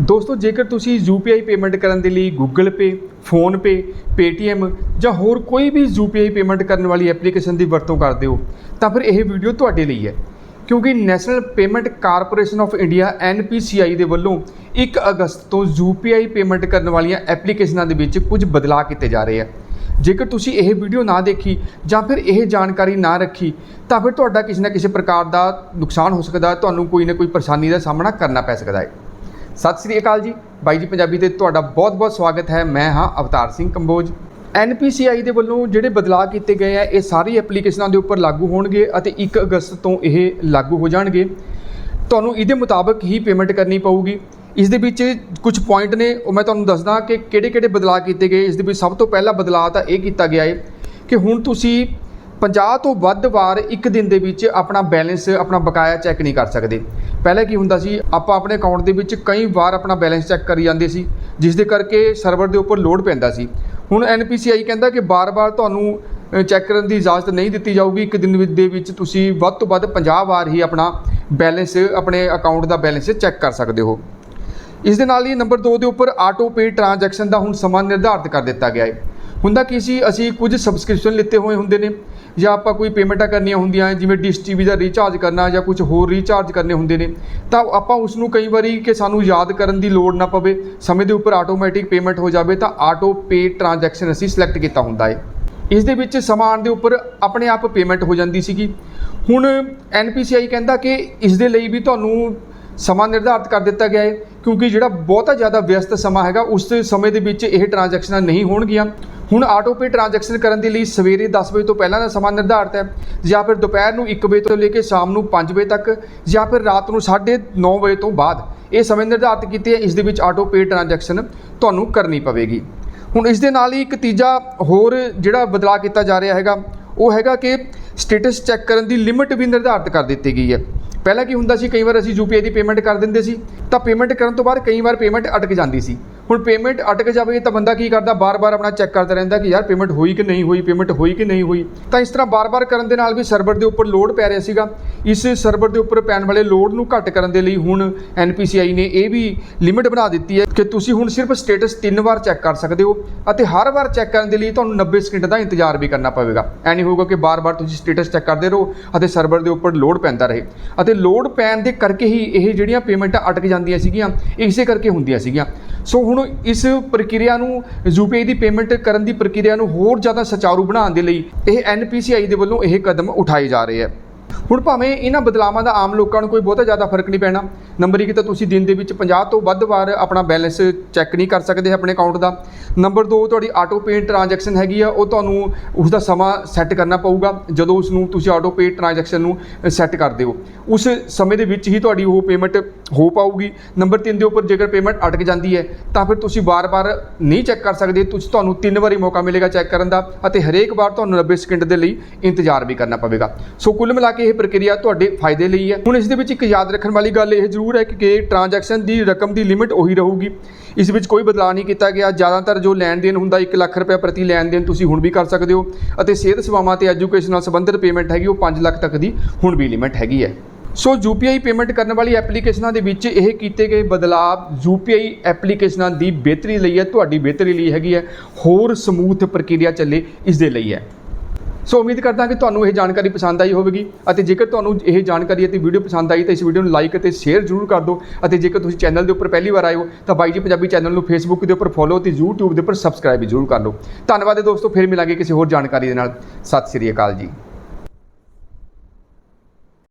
ਦੋਸਤੋ ਜੇਕਰ ਤੁਸੀਂ UPI ਪੇਮੈਂਟ ਕਰਨ ਦੇ ਲਈ Google Pay, PhonePe, Paytm ਜਾਂ ਹੋਰ ਕੋਈ ਵੀ UPI ਪੇਮੈਂਟ ਕਰਨ ਵਾਲੀ ਐਪਲੀਕੇਸ਼ਨ ਦੀ ਵਰਤੋਂ ਕਰਦੇ ਹੋ ਤਾਂ ਫਿਰ ਇਹ ਵੀਡੀਓ ਤੁਹਾਡੇ ਲਈ ਹੈ। ਕਿਉਂਕਿ national payment corporation of India NPCI ਦੇ ਵੱਲੋਂ 1 ਅਗਸਤ ਤੋਂ UPI ਪੇਮੈਂਟ ਕਰਨ ਵਾਲੀਆਂ ਐਪਲੀਕੇਸ਼ਨਾਂ ਦੇ ਵਿੱਚ ਕੁਝ ਬਦਲਾਅ ਕੀਤੇ ਜਾ ਰਹੇ ਆ। ਜੇਕਰ ਤੁਸੀਂ ਇਹ ਵੀਡੀਓ ਨਾ ਦੇਖੀ ਜਾਂ ਫਿਰ ਇਹ ਜਾਣਕਾਰੀ ਨਾ ਰੱਖੀ ਤਾਂ ਫਿਰ ਤੁਹਾਡਾ ਕਿਸੇ ਨਾ ਕਿਸੇ ਪ੍ਰਕਾਰ ਦਾ ਨੁਕਸਾਨ ਹੋ ਸਕਦਾ ਹੈ ਤੁਹਾਨੂੰ ਕੋਈ ਨਾ ਕੋਈ ਪਰੇਸ਼ਾਨੀ ਦਾ ਸਾਹਮਣਾ ਕਰਨਾ ਪੈ ਸਕਦਾ ਹੈ। ਸਤਿ ਸ੍ਰੀ ਅਕਾਲ ਜੀ। ਬਾਈ ਜੀ ਪੰਜਾਬੀ ਤੇ ਤੁਹਾਡਾ ਬਹੁਤ-ਬਹੁਤ ਸਵਾਗਤ ਹੈ। ਮੈਂ ਹਾਂ ਅਵਤਾਰ ਸਿੰਘ ਕੰਬੋਜ। NPCI ਦੇ ਵੱਲੋਂ ਜਿਹੜੇ ਬਦਲਾਅ ਕੀਤੇ ਗਏ ਆ, ਇਹ ਸਾਰੀ ਐਪਲੀਕੇਸ਼ਨਾਂ ਦੇ ਉੱਪਰ ਲਾਗੂ ਹੋਣਗੇ ਅਤੇ 1 ਅਗਸਤ ਤੋਂ ਇਹ ਲਾਗੂ ਹੋ ਜਾਣਗੇ। ਤੁਹਾਨੂੰ ਇਹਦੇ ਮੁਤਾਬਕ ਹੀ ਪੇਮੈਂਟ ਕਰਨੀ ਪਊਗੀ। ਇਸ ਦੇ ਵਿੱਚ ਕੁਝ ਪੁਆਇੰਟ ਨੇ। ਉਹ ਮੈਂ ਤੁਹਾਨੂੰ ਦੱਸਦਾ ਕਿ ਕਿਹੜੇ-ਕਿਹੜੇ ਬਦਲਾਅ ਕੀਤੇ ਗਏ। ਇਸ ਦੇ ਵਿੱਚ ਸਭ ਤੋਂ ਪਹਿਲਾ ਬਦਲਾਅ ਤਾਂ ਇਹ ਕੀਤਾ ਗਿਆ ਹੈ ਕਿ ਹੁਣ ਤੁਸੀਂ 50 ਤੋਂ ਵੱਧ ਵਾਰ ਇੱਕ ਦਿਨ ਦੇ ਵਿੱਚ ਆਪਣਾ ਬੈਲੈਂਸ, ਆਪਣਾ ਬਕਾਇਆ ਚੈੱਕ ਨਹੀਂ ਕਰ ਸਕਦੇ। ਪਹਿਲਾਂ ਕੀ ਹੁੰਦਾ ਸੀ, ਆਪਾਂ ਆਪਣੇ ਅਕਾਊਂਟ ਦੇ ਵਿੱਚ ਕਈ ਵਾਰ ਆਪਣਾ ਬੈਲੈਂਸ ਚੈੱਕ ਕਰੀ ਜਾਂਦੇ ਸੀ, ਜਿਸ ਦੇ ਕਰਕੇ ਸਰਵਰ ਦੇ ਉੱਪਰ ਲੋਡ ਪੈਂਦਾ ਸੀ। ਹੁਣ NPCI ਕਹਿੰਦਾ ਕਿ ਬਾਰ-ਬਾਰ ਤੁਹਾਨੂੰ ਚੈੱਕ ਕਰਨ ਦੀ ਇਜਾਜ਼ਤ ਨਹੀਂ ਦਿੱਤੀ ਜਾਊਗੀ। ਇੱਕ ਦਿਨ ਵਿੱਚ- ਦੇ ਵਿੱਚ ਤੁਸੀਂ ਵੱਧ ਤੋਂ ਵੱਧ 50 ਵਾਰ ਹੀ ਆਪਣਾ ਬੈਲੈਂਸ, ਆਪਣੇ ਅਕਾਊਂਟ ਦਾ ਬੈਲੈਂਸ ਚੈੱਕ ਕਰ ਸਕਦੇ ਹੋ। ਇਸ ਦੇ ਨਾਲ ਹੀ ਨੰਬਰ 2 ਦੇ ਉੱਪਰ ਆਟੋ ਪੇ ਟ੍ਰਾਂਜੈਕਸ਼ਨ ਦਾ ਹੁਣ ਸਮਾਂ ਨਿਰਧਾਰਿਤ ਕਰ ਦਿੱਤਾ ਗਿਆ ਹੈ। ਹੁੰਦਾ ਕੀ ਸੀ, ਅਸੀਂ ਕੁਝ ਸਬਸਕ੍ਰਿਪਸ਼ਨ ਲਿੱਤੇ ਹੋਏ ਹੁੰਦੇ ਨੇ। ਜਾਂ ਆਪਾਂ ਕੋਈ ਪੇਮੈਂਟਾਂ ਕਰਨੀਆਂ ਹੁੰਦੀਆਂ, ਜਿਵੇਂ ਡਿਸ਼ ਟੀਵੀ ਦਾ ਰੀਚਾਰਜ ਕਰਨਾ ਜਾਂ ਕੁਝ ਹੋਰ ਰੀਚਾਰਜ ਕਰਨੇ ਹੁੰਦੇ ਨੇ, ਤਾਂ ਆਪਾਂ ਉਸ ਨੂੰ ਕਈ ਵਾਰੀ ਕਿ ਸਾਨੂੰ ਯਾਦ ਕਰਨ ਦੀ ਲੋੜ ਨਾ ਪਵੇ, ਸਮੇਂ ਦੇ ਉੱਪਰ ਆਟੋਮੈਟਿਕ ਪੇਮੈਂਟ ਹੋ ਜਾਵੇ, ਤਾਂ ਆਟੋ ਪੇ ਟ੍ਰਾਂਜੈਕਸ਼ਨ ਅਸੀਂ ਸਿਲੈਕਟ ਕੀਤਾ ਹੁੰਦਾ ਹੈ ਇਸ ਦੇ ਵਿੱਚ ਸਮਾਨ ਦੇ ਉੱਪਰ ਆਪਣੇ ਆਪ ਪੇਮੈਂਟ ਹੋ ਜਾਂਦੀ ਸੀਗੀ। ਹੁਣ NPCI ਕਹਿੰਦਾ ਕਿ ਇਸ ਦੇ ਲਈ ਵੀ ਤੁਹਾਨੂੰ ਸਮਾਂ ਨਿਰਧਾਰਿਤ ਕਰ ਦਿੱਤਾ ਗਿਆ ਹੈ ਕਿਉਂਕਿ ਜਿਹੜਾ ਬਹੁਤਾ ਜ਼ਿਆਦਾ ਵਿਅਸਤ ਸਮਾਂ ਹੈਗਾ, ਉਸ ਸਮੇਂ ਦੇ ਵਿੱਚ ਇਹ ਟ੍ਰਾਂਜੈਕਸ਼ਨਾਂ ਨਹੀਂ ਹੋਣਗੀਆਂ। ਹੁਣ ਆਟੋ ਪੇ ਟ੍ਰਾਂਜੈਕਸ਼ਨ ਕਰਨ ਦੇ ਲਈ ਸਵੇਰੇ 10 ਵਜੇ ਤੋਂ ਪਹਿਲਾਂ ਦਾ ਸਮਾਂ ਨਿਰਧਾਰਤ ਹੈ, ਜਾਂ ਫਿਰ ਦੁਪਹਿਰ ਨੂੰ 1 ਵਜੇ ਤੋਂ ਲੈ ਕੇ ਸ਼ਾਮ ਨੂੰ 5 ਵਜੇ ਤੱਕ, ਜਾਂ ਫਿਰ ਰਾਤ ਨੂੰ 9:30 ਵਜੇ ਤੋਂ ਬਾਅਦ। ਇਹ ਸਮੇਂ ਨਿਰਧਾਰਤ ਕੀਤੇ ਹੈ, ਇਸ ਦੇ ਵਿੱਚ ਆਟੋ ਪੇ ਟ੍ਰਾਂਜੈਕਸ਼ਨ ਤੁਹਾਨੂੰ ਕਰਨੀ ਪਵੇਗੀ। ਹੁਣ ਇਸ ਦੇ ਨਾਲ ਹੀ ਇੱਕ ਤੀਜਾ ਹੋਰ ਜਿਹੜਾ ਬਦਲਾਅ ਕੀਤਾ ਜਾ ਰਿਹਾ ਹੈਗਾ, ਉਹ ਹੈਗਾ ਕਿ ਸਟੇਟਸ ਚੈੱਕ ਕਰਨ ਦੀ ਲਿਮਿਟ ਵੀ ਨਿਰਧਾਰਿਤ ਕਰ ਦਿੱਤੀ ਗਈ ਹੈ। ਪਹਿਲਾਂ ਕੀ ਹੁੰਦਾ ਸੀ, ਕਈ ਵਾਰ ਅਸੀਂ ਯੂਪੀਆਈ ਦੀ ਪੇਮੈਂਟ ਕਰ ਦਿੰਦੇ ਸੀ, ਤਾਂ ਪੇਮੈਂਟ ਕਰਨ ਤੋਂ ਬਾਅਦ ਕਈ ਵਾਰ ਪੇਮੈਂਟ ਅਟਕ ਜਾਂਦੀ ਸੀ। ਹੁਣ ਪੇਮੈਂਟ ਅਟਕ ਜਾਵੇ ਤਾਂ ਬੰਦਾ ਕੀ ਕਰਦਾ? ਬਾਰ-ਬਾਰ ਆਪਣਾ ਚੈੱਕ ਕਰਦਾ ਰਹਿੰਦਾ ਕਿ ਯਾਰ ਪੇਮੈਂਟ ਹੋਈ ਕਿ ਨਹੀਂ ਹੋਈ ਪੇਮੈਂਟ ਹੋਈ ਕਿ ਨਹੀਂ ਹੋਈ। ਤਾਂ ਇਸ ਤਰ੍ਹਾਂ ਬਾਰ-ਬਾਰ ਕਰਨ ਦੇ ਨਾਲ ਵੀ ਸਰਵਰ ਦੇ ਉੱਪਰ ਲੋਡ ਪੈ ਰਿਹਾ ਸੀਗਾ। ਇਸ ਸਰਵਰ ਦੇ ਉੱਪਰ ਪੈਣ ਵਾਲੇ ਲੋਡ ਨੂੰ ਘੱਟ ਕਰਨ ਦੇ ਲਈ ਹੁਣ NPCI ਨੇ ਇਹ ਵੀ ਲਿਮਿਟ ਬਣਾ ਦਿੱਤੀ ਹੈ ਕਿ ਤੁਸੀਂ ਹੁਣ ਸਿਰਫ ਸਟੇਟਸ ਤਿੰਨ ਵਾਰ ਚੈੱਕ ਕਰ ਸਕਦੇ ਹੋ ਅਤੇ ਹਰ ਵਾਰ ਚੈੱਕ ਕਰਨ ਦੇ ਲਈ ਤੁਹਾਨੂੰ 90 ਸਕਿੰਟ ਦਾ ਇੰਤਜ਼ਾਰ ਵੀ ਕਰਨਾ ਪਵੇਗਾ। ਐ ਨਹੀਂ ਹੋਊਗਾ ਕਿ ਬਾਰ-ਬਾਰ ਤੁਸੀਂ ਸਟੇਟਸ ਚੈੱਕ ਕਰਦੇ ਰਹੋ ਅਤੇ ਸਰਵਰ ਦੇ ਉੱਪਰ ਲੋਡ ਪੈਂਦਾ ਰਹੇ। ਅਤੇ ਲੋਡ ਪੈਣ ਦੇ ਕਰਕੇ ਹੀ ਇਹ ਜਿਹੜੀਆਂ ਪੇਮੈਂਟਾਂ ਅਟਕ ਜਾਂਦੀਆਂ ਸੀਗੀਆਂ, ਇਸੇ ਕਰਕੇ ਹੁੰਦੀਆਂ ਸੀਗੀਆਂ। ਸੋ ਹੁਣ ਇਸ ਪ੍ਰਕਿਰਿਆ ਨੂੰ ਯੂਪੀਆਈ ਦੀ ਪੇਮੈਂਟ ਕਰਨ ਦੀ ਪ੍ਰਕਿਰਿਆ ਨੂੰ ਹੋਰ ਜ਼ਿਆਦਾ ਸੁਚਾਰੂ ਬਣਾਉਣ ਦੇ ਲਈ ਇਹ NPCI ਦੇ ਵੱਲੋਂ ਇਹ ਕਦਮ ਉਠਾਏ ਜਾ ਰਹੇ ਹੈ। ਹੁਣ ਭਾਵੇਂ ਇਹਨਾਂ ਬਦਲਾਵਾਂ ਦਾ ਆਮ ਲੋਕਾਂ ਨੂੰ ਕੋਈ ਬਹੁਤਾ ਜ਼ਿਆਦਾ ਫ਼ਰਕ ਨਹੀਂ ਪੈਣਾ। ਨੰਬਰ 1 ਤਾਂ ਤੁਸੀਂ ਦਿਨ ਦੇ ਵਿੱਚ 50 ਤੋਂ ਵੱਧ ਵਾਰ ਆਪਣਾ ਬੈਲੈਂਸ ਚੈੱਕ ਨਹੀਂ ਕਰ ਸਕਦੇ ਆਪਣੇ ਅਕਾਊਂਟ ਦਾ। ਨੰਬਰ 2 ਤੁਹਾਡੀ ਆਟੋ ਪੇ ਟ੍ਰਾਂਜੈਕਸ਼ਨ ਹੈਗੀ ਆ, ਉਹ ਤੁਹਾਨੂੰ ਉਸ ਦਾ ਸਮਾਂ ਸੈੱਟ ਕਰਨਾ ਪਊਗਾ। ਜਦੋਂ ਉਸ ਨੂੰ ਤੁਸੀਂ ਆਟੋ ਪੇ ਟ੍ਰਾਂਜੈਕਸ਼ਨ ਨੂੰ ਸੈੱਟ ਕਰਦੇ ਹੋ ਉਸ ਸਮੇਂ ਦੇ ਵਿੱਚ ਹੀ ਤੁਹਾਡੀ ਉਹ ਪੇਮੈਂਟ ਹੋ ਪਾਊਗੀ। ਨੰਬਰ 3 ਦੇ ਉੱਪਰ ਜੇਕਰ ਪੇਮੈਂਟ ਅਟਕ ਜਾਂਦੀ ਹੈ, ਤਾਂ ਫਿਰ ਤੁਸੀਂ ਵਾਰ-ਵਾਰ ਨਹੀਂ ਚੈੱਕ ਕਰ ਸਕਦੇ। ਤੁਸੀਂ ਤੁਹਾਨੂੰ ਤਿੰਨ ਵਾਰੀ ਮੌਕਾ ਮਿਲੇਗਾ ਚੈੱਕ ਕਰਨ ਦਾ ਅਤੇ ਹਰੇਕ ਵਾਰ ਤੁਹਾਨੂੰ 90 ਸਕਿੰਟ ਦੇ ਲਈ ਇੰਤਜ਼ਾਰ ਵੀ ਕਰਨਾ ਪਵੇਗਾ। ਸੋ ਕੁੱਲ ਮਿਲਾ ਕੇ ਇਹ ਪ੍ਰਕਿਰਿਆ ਤੁਹਾਡੇ ਫਾਇਦੇ ਲਈ ਹੈ। ਹੁਣ ਇਸ ਦੇ ਵਿੱਚ ਇੱਕ ਯਾਦ ਰੱਖਣ ਵਾਲੀ ਗੱਲ ਇਹ ਜ਼ਰੂਰ ਹੈ ਕਿ ਟ੍ਰਾਂਜੈਕਸ਼ਨ ਦੀ ਰਕਮ ਦੀ ਲਿਮਿਟ ਉਹੀ ਰਹੂਗੀ। ਇਸ ਵਿੱਚ ਕੋਈ ਬਦਲਾਅ ਨਹੀਂ ਕੀਤਾ ਗਿਆ। ਜ਼ਿਆਦਾਤਰ ਜੋ ਲੈਣ ਦੇਣ ਹੁੰਦਾ 1 ਲੱਖ ਰੁਪਏ ਪ੍ਰਤੀ ਲੈਣ ਦੇਣ ਤੁਸੀਂ ਹੁਣ ਵੀ ਕਰ ਸਕਦੇ ਹੋ। ਅਤੇ ਸਿਹਤ ਸੇਵਾਵਾਂ ਤੇ ਐਜੂਕੇਸ਼ਨ ਨਾਲ ਸੰਬੰਧਿਤ ਪੇਮੈਂਟ ਹੈਗੀ, ਉਹ 5 ਲੱਖ ਤੱਕ ਦੀ ਹੁਣ ਵੀ ਲਿਮਿਟ ਹੈਗੀ ਹੈ। ਸੋ UPI ਪੇਮੈਂਟ ਕਰਨ ਵਾਲੀ ਐਪਲੀਕੇਸ਼ਨਾਂ ਦੇ ਵਿੱਚ ਇਹ ਕੀਤੇ ਗਏ ਬਦਲਾਅ UPI ਐਪਲੀਕੇਸ਼ਨਾਂ ਦੀ ਬਿਹਤਰੀ ਲਈ ਹੈ, ਤੁਹਾਡੀ ਬਿਹਤਰੀ ਲਈ ਹੈਗੀ ਹੈ, ਹੋਰ ਸਮੂਥ ਪ੍ਰਕਿਰਿਆ ਚੱਲੇ ਇਸ ਦੇ ਲਈ ਹੈ। ਸੋ ਉਮੀਦ ਕਰਦਾ ਕਿ ਤੁਹਾਨੂੰ ਇਹ ਜਾਣਕਾਰੀ ਪਸੰਦ ਆਈ ਹੋਵੇਗੀ ਅਤੇ ਜੇਕਰ ਤੁਹਾਨੂੰ ਇਹ ਜਾਣਕਾਰੀ ਅਤੇ ਵੀਡੀਓ ਪਸੰਦ ਆਈ ਤਾਂ ਇਸ ਵੀਡੀਓ ਨੂੰ ਲਾਈਕ ਅਤੇ ਸ਼ੇਅਰ ਜ਼ਰੂਰ ਕਰ ਦਿਓ ਅਤੇ ਜੇਕਰ ਤੁਸੀਂ ਚੈਨਲ ਦੇ ਉੱਪਰ ਪਹਿਲੀ ਵਾਰ ਆਏ ਹੋ ਤਾਂ ਬਾਈ ਜੀ ਪੰਜਾਬੀ ਚੈਨਲ ਨੂੰ ਫੇਸਬੁੱਕ ਦੇ ਉੱਪਰ ਫੋਲੋ ਅਤੇ YouTube ਦੇ ਉੱਪਰ ਸਬਸਕ੍ਰਾਈਬ ਵੀ ਜ਼ਰੂਰ ਕਰ ਲਓ। ਧੰਨਵਾਦ ਹੈ ਦੋਸਤੋ, ਫਿਰ ਮਿਲਾਂਗੇ ਕਿਸੇ ਹੋਰ ਜਾਣਕਾਰੀ ਦੇ ਨਾਲ। ਸਤਿ ਸ਼੍ਰੀ ਅਕਾਲ ਜੀ।